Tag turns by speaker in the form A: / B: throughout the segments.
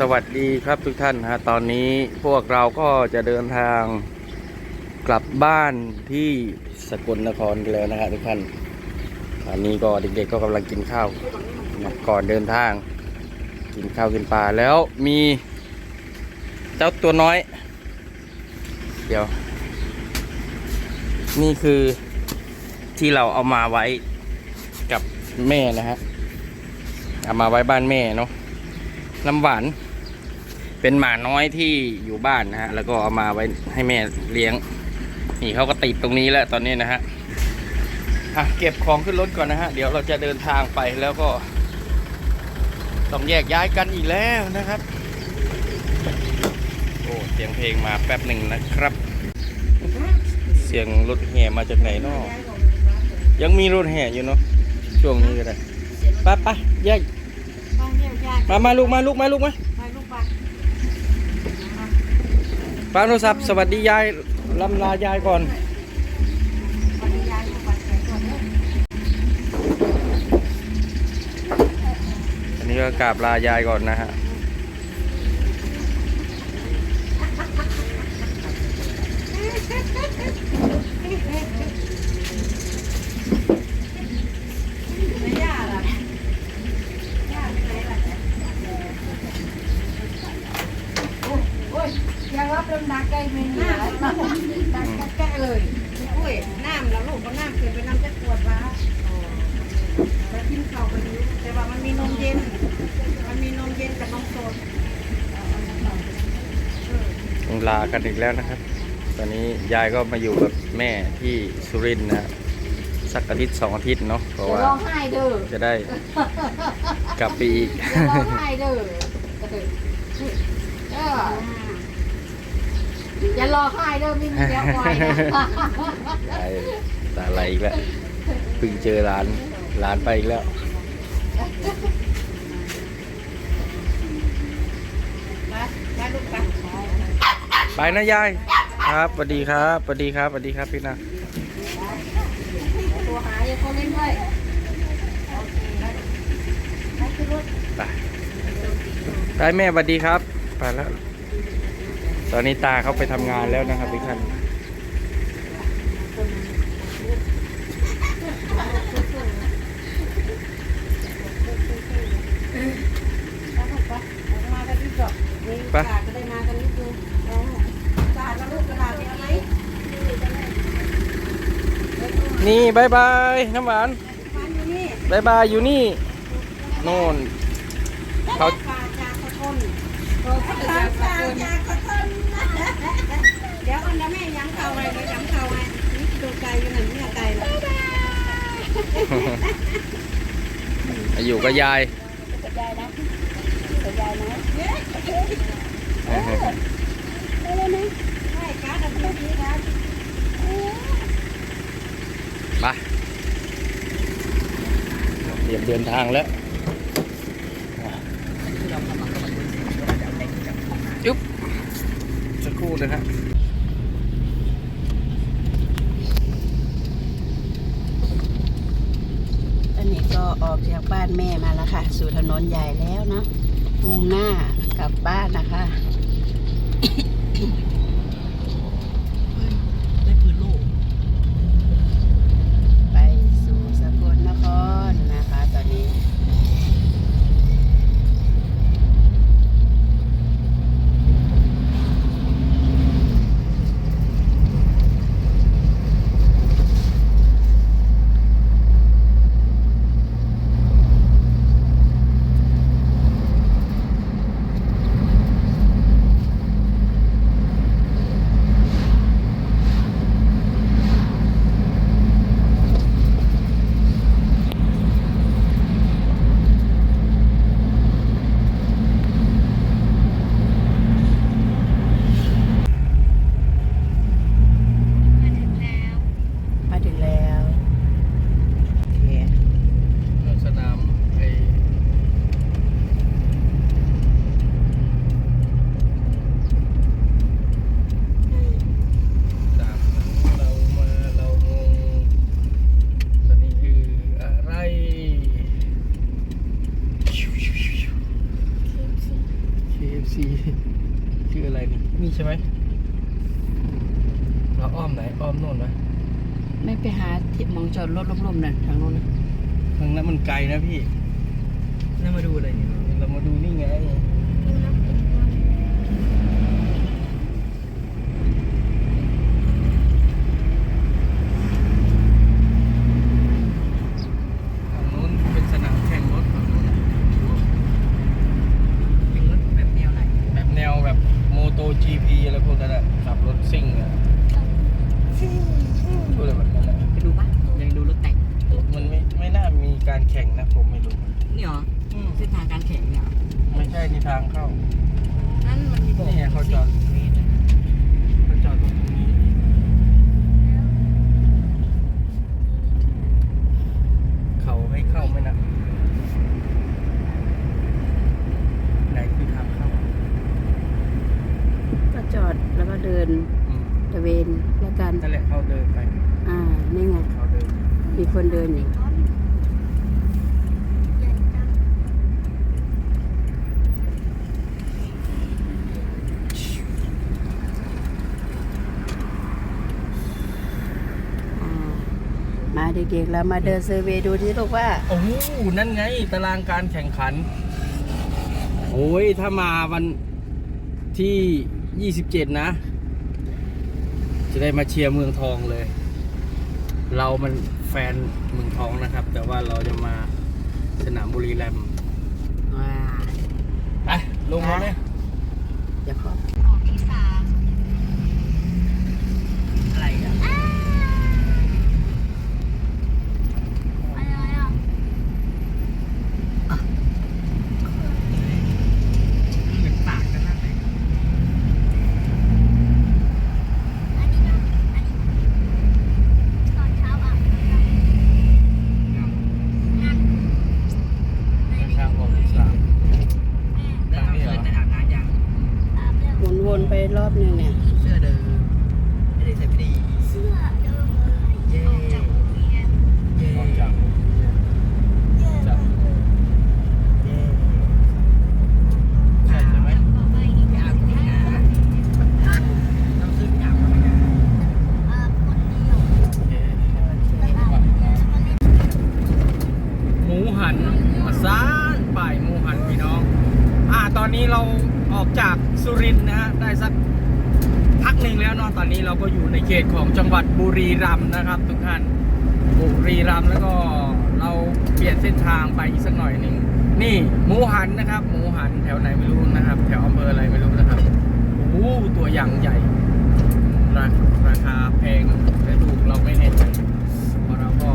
A: สวัสดีครับทุกท่านฮะตอนนี้พวกเราก็จะเดินทางกลับบ้านที่สกลนครแล้วนะครับทุกท่านตอนนี้ก็เด็กๆก็กำลังกินข้าวก่อนเดินทาง กินข้าวกินปลาแล้วมีเจ้าตัวน้อย เดี๋ยว นี่คือที่เราเอามาไว้กับแม่นะฮะเอามาไว้บ้านแม่เนาะ น้ำหวาน เป็นหมาน้อยที่อยู่บ้านนะฮะ แล้วก็เอามาไว้ให้แม่เลี้ยง นี่เขาก็ติดตรงนี้แล้วตอนนี้นะฮะอะเก็บของขึ้นรถก่อนนะฮะ เดี๋ยวเราจะเดินทางไปแล้วก็ ต้องแยกย้ายกันอีกแล้วนะครับ โอ้เสียงเพลงมาแป๊บหนึ่งนะครับ เสียงรถแห่มาจากไหนเนาะยังมีรถแห่อยู่เนาะช่วงนี้ก็ได้ไปไปแยก มามาลูกมาลูกมาลูกมา
B: ไปลูกไป
A: ฟังโทรศัพท์สวัสดียายลำลายายก่อน
B: วันนี้ยายลูกไปใส่ก่อนเด้อ
A: อันนี้ก็กราบลายายก่อนนะฮะ
B: ไม่ยากอะยากไหนล่ะโอ้ยโอ้ยอย่า รับเรื่องดักไก่เมนหน้าดักแก่เลยโอ้ยน้ำแล้วลูกก็น้ำขึ้นไปน้ำจะปวดวะไปกินข้าวกันอยู่แต่ว่ามันมีนมเย็น มันมีนมเย็นกับนมสด
A: ต้องลากันอีกแล้วนะครับ ตอนนี้ยายก็มาอยู่กับแม่ที่สุรินทร์นะฮะสักอาทิตย์สองอาทิตย์เนาะเพราะ
B: อย่า
A: ว่า
B: ร้องไห้เด้อ
A: จะได้กลับไปอีก
B: อย่าร้องไห้เด้อเอออย่ารอไห้เด้อไม่มีแล้วไว้นะ
A: ยายตาไหลอีกแล้วเพิ่งเจอร้านร้านไปอีกแล้ว
B: ไปไปลูกไป
A: ไปนะยายครับสวัสดีครับสวัสดีครับสวัสดีครับพี่นะ
B: ตัวหาอย่าเขาเล่นด้วยไปขึ้นรถ
A: ไปไปแม่สวัสดีครับ ไปแล้ว ตอนนี้ตาเขาไปทำงานแล้วนะครับทุกท่าน
B: ไปลูกไปมากันที่เกาะนี่ปะตาจะได้มากันที่ตรงตากระลูกกระลาเป็นอะไร
A: นี่บายบายน้ำหวานบายบายอยู่นี่โน่นเขา
B: เดี๋ยวอันนั้นแม่ย้ำเข่าไว้เดี๋ยวย้ำเข่าไว้นี่ดูไกลอยู่นั่นเนี่ยไกลแล้ว
A: มาอยู่กับยาย
B: กระจายนะกระจายนะเย้เลยนะใช่การ์ดแบบนี้ครับ
A: ไปเตรียมเดินทางแล้วจุ๊บ สักครู่นะฮะ
C: ตอนนี้ก็ออกจากบ้านแม่มาแล้วค่ะ สู่ถนนใหญ่แล้วเนาะมุ่งหน้ากลับบ้านนะคะ ไม่ไปหาที่มองจอดรถล่มๆน่ะทางโน้นน่ะ
D: ทางนั้นมันไกลนะพี่
E: น่ามาดูอะไรนี่
D: เรามาดูนี่ไง ฝั่งนู้นเป็นสนามแข่งรถฝั่งนู้นน่ะ
E: เป็นรถแบบแนวไหน
D: แบบแนวแบบโมโต GP อะไรพวกนั้นอะขับรถซิ่งอะพูดอะไรแบบนั้นอะ
E: ไปดูปะยังดูรถ แต่ง
D: มันไม่ไม่น่ามีการแข่งนะผมไม่รู้
E: นี่เหรอเส้นทางการแข่งเนี่ยเหรอ
D: ไม่ใช่ที่ทางเข้า
E: นั่นมันมีบอก
D: นี่ไงเขาจอด
E: เมตรนะ
D: เขาจอดรถตรงนี้เขาให้เข้าไหมนะไหนคือทางเข้าอะ
C: ก็จอดแล้วก็เดิน
D: อืม
C: ตะเวนแล้วกัน
D: นั่นแหละเขาเดินไป
C: อ่า นี่ไง
D: เขาเดิน
C: มีคนเดินอีก อ่า มา เด็กๆ แล้วมาเดินเซอร์เวย์ดูที่ลูกว่า
D: โอ้โหนั่นไง ตารางการแข่งขัน โอ้ย ถ้ามาวันที่ 27 นะ จะได้มาเชียร์เมืองทองเลย เรามันแฟนเมืองทองนะครับ แต่ว่าเราจะมาสนามบุรีรัมย์
C: ว้า
D: ไปลงมาเลย
C: เดี๋ยวขอ
E: อะไรอะเหมือนปากกันนั่นเลยเงา
D: ทางออกที่สาม
E: แล้วเอาคืนไปอาบน้ำยัง
C: หมุนวนไปรอบนึงเนี่ย
E: เสื้อเดิมไม่ได้ใส่ไม่ดีเย้เย้
D: ออกจากจาก
E: เย้
D: ใช่ใช่ไหม
E: ไปอาบน้ำต้องขึ้นอาบน้ำ
D: โอเคหมูหันมาซานป่ายหมูหันพี่น้อง อ่า ตอนนี้ เราออกจากสุรินทร์นะฮะได้สักพักหนึ่งแล้วเนาะตอนนี้เราก็อยู่ในเขตของจังหวัดบุรีรัมย์นะครับ ทุกท่านบุรีรัมย์แล้วก็เราเปลี่ยนเส้นทางไปอีกสักหน่อยหนึ่งนี่หมูหันนะครับ หมูหันแถวไหนไม่รู้นะครับ แถวอำเภออะไรไม่รู้นะครับโอ้ตัวอย่างใหญ่ราราคาแพงแต่ถูกเราไม่แน่ใจเพราะเราก็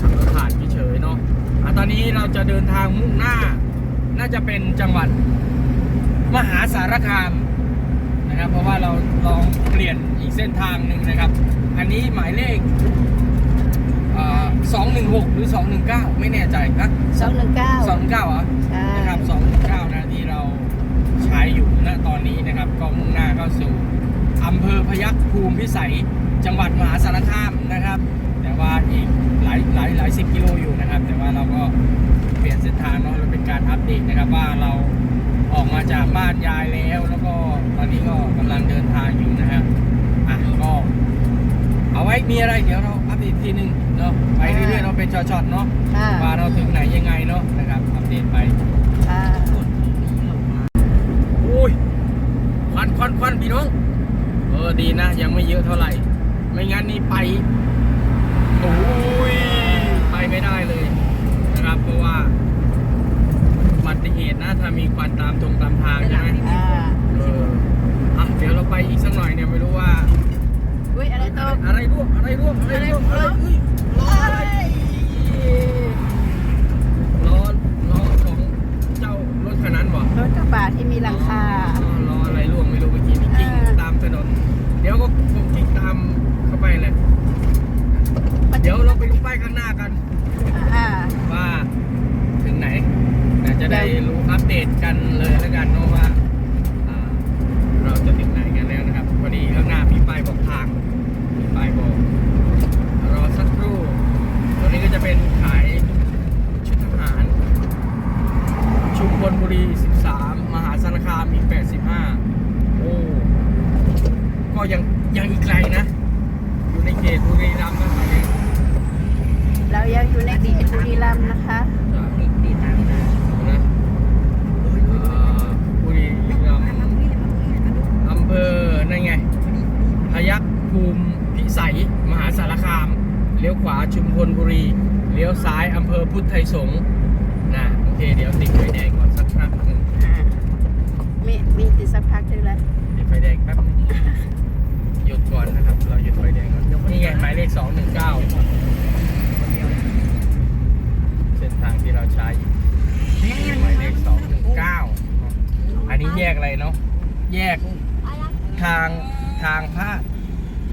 D: ขับรถผ่านเฉยๆเนาะตอนนี้เราจะเดินทางมุ่งหน้า น่าจะเป็นจังหวัด มหาสารคามนะครับ เพราะว่าเราลองเปลี่ยนอีกเส้นทางหนึ่งนะครับ อันนี้หมายเลขสองหนึ่งหกหรือสองหนึ่งเก้าไม่แน่ใจนะ
C: สองหนึ่งเก้า
D: สองเก้าเหรอ
C: ใช่
D: นะครับ2.9นะที่เราใช้อยู่ณตอนนี้นะครับ ก็มุ่งหน้าเข้าสู่อำเภอพยัคฆ์ภูมิพิสัยจังหวัดมหาสารคามนะครับ แต่ว่าอีกหลายหลายหลายสิบกิโลอยู่นะครับ แต่ว่าเราก็เปลี่ยนเส้นทางเนาะเราเป็นการอัปเดตนะครับว่าเรา ออกมาจากบ้านยายแล้ว แล้วก็ตอนนี้ก็กำลังเดินทางอยู่นะครับอะก็เอาไว้มีอะไรเดี๋ยวเราอัปเดตทีหนึงเนาะไปเรื่อยๆเราเป็นช็อตๆเนาะ
C: ค่ะ
D: ว่าเราถึงไหนยังไงเนาะนะครับอัปเดตไป
C: ค่ะ
D: อุ้ยควันควันควันพี่น้องเออดีนะ ยังไม่เยอะเท่าไหร่ ไม่งั้นนี่ไปโอ้ยไปไม่ได้เลยนะครับเพราะว่าอุบัติเหตุนะ ถ้า มีควันตามตรงตามทางใช่ไหม
C: อ่า
D: เอออะเดี๋ยวเราไปอีกสักหน่อยเนี่ยไม่รู้ว่า
C: อุ้ยอะไรตก
D: อะไรร่วงอะไรร่วงอะไรร่วงอะไรอุ้ยล้ออะไรล้อล้อของเจ้ารถคันนั้นบ่
C: รถกระบะที่มีหลังคา
D: รออะไรล่วงไม่รู้เมื่อกี้นี่กิ้ง
C: อ่า
F: ตามถนน เดี๋ยวก็คงกิ้งตามเข้าไปแหละ เดี๋ยวเราไปดูป้ายข้างหน้ากัน
D: จะได้รู้อัปเดตกันเลยแล้วกันเนาะว่าเราจะถึงไหนกันแล้วนะครับพอดีข้างหน้ามีป้ายบอกทางมีป้ายบอกรอสักครู่ตรงนี้ก็จะเป็นขายชุดทหาร ชุมพลบุรี 13 มหาสารคามอีก 85 โอ้ก็ยังยังอีกไกลนะ อยู่ในเขตบุรีรัมย์นะตอนนี้
C: เรายังอยู่ในเขตบุรีรัมย์นะคะ
D: ภูมิพิสัย มหาสารคาม เลี้ยวขวาชุมพลบุรี เลี้ยวซ้ายอำเภอพุทธไทยสงฆ์นะโอเค เดี๋ยวติดไฟแดงก่อนสักครั้งหนึ่ง
C: อ่ามีมีติดสักพักถึงแล้ว
D: ติดไฟแดงแป๊บนึงหยุดก่อนนะครับ เราหยุดไฟแดงก่อนนี่ไงหมายเลขสองหนึ่งเก้าเส้นทางที่เราใช้หมายเลขสองหนึ่งเก้าอันนี้แยกอะไรเนาะแยกทางทางพาด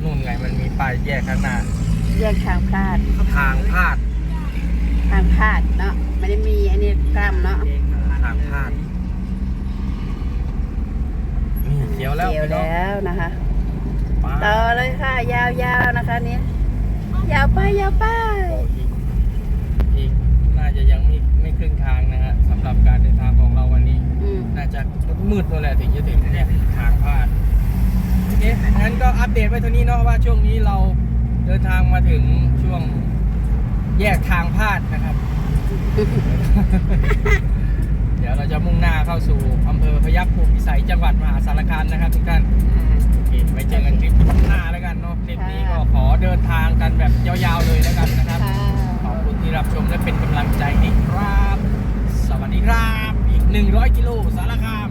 D: นู่นไงมันมีป้ายแยกข้างหน้า
C: แยกทางพลาด
D: ทางพาด
C: ทางพลาดเนาะไม่ได้มีอันนี้กล้ามเนาะ
D: ทางพาดนี่เขียวแล้ว
C: เกี่ยว
D: พี่น้อง
C: แล้วนะคะ
D: ป้า
C: ต่อเลยค่ะ ยาวๆนะคะเนี่ยยาวไปยาวไป
D: โอ้อีกอีกน่าจะยังไม่ไม่ครึ่งทางนะฮะสำหรับการเดินทางของเราวันนี้
C: อืม
D: น่าจะมืดนั่นแหละถึงจะถึงเนี่ยทางพาดโอ เคงั้นก็อัปเดตไว้เท่านี้เนาะว่าช่วงนี้เราเดินทางมาถึงช่วงแยกทางพาดนะครับ เดี๋ยวเราจะมุ่งหน้าเข้าสู่อำเภอพยัคฆ์ภูมิพิสัยจังหวัดมหาสารคามนะครับทุกท่านโอเคไว้เจอกันคลิปหน้าแล้วกันเนาะคลิปนี้ก็ขอเดินทางกันแบบยาวๆเลยแล้วกันนะครับ
C: ค่ะ
D: ขอบคุณที่รับชมและเป็นกำลังใจให้ครับ สวัสดีครับ อีก 100 กิโลสารคาม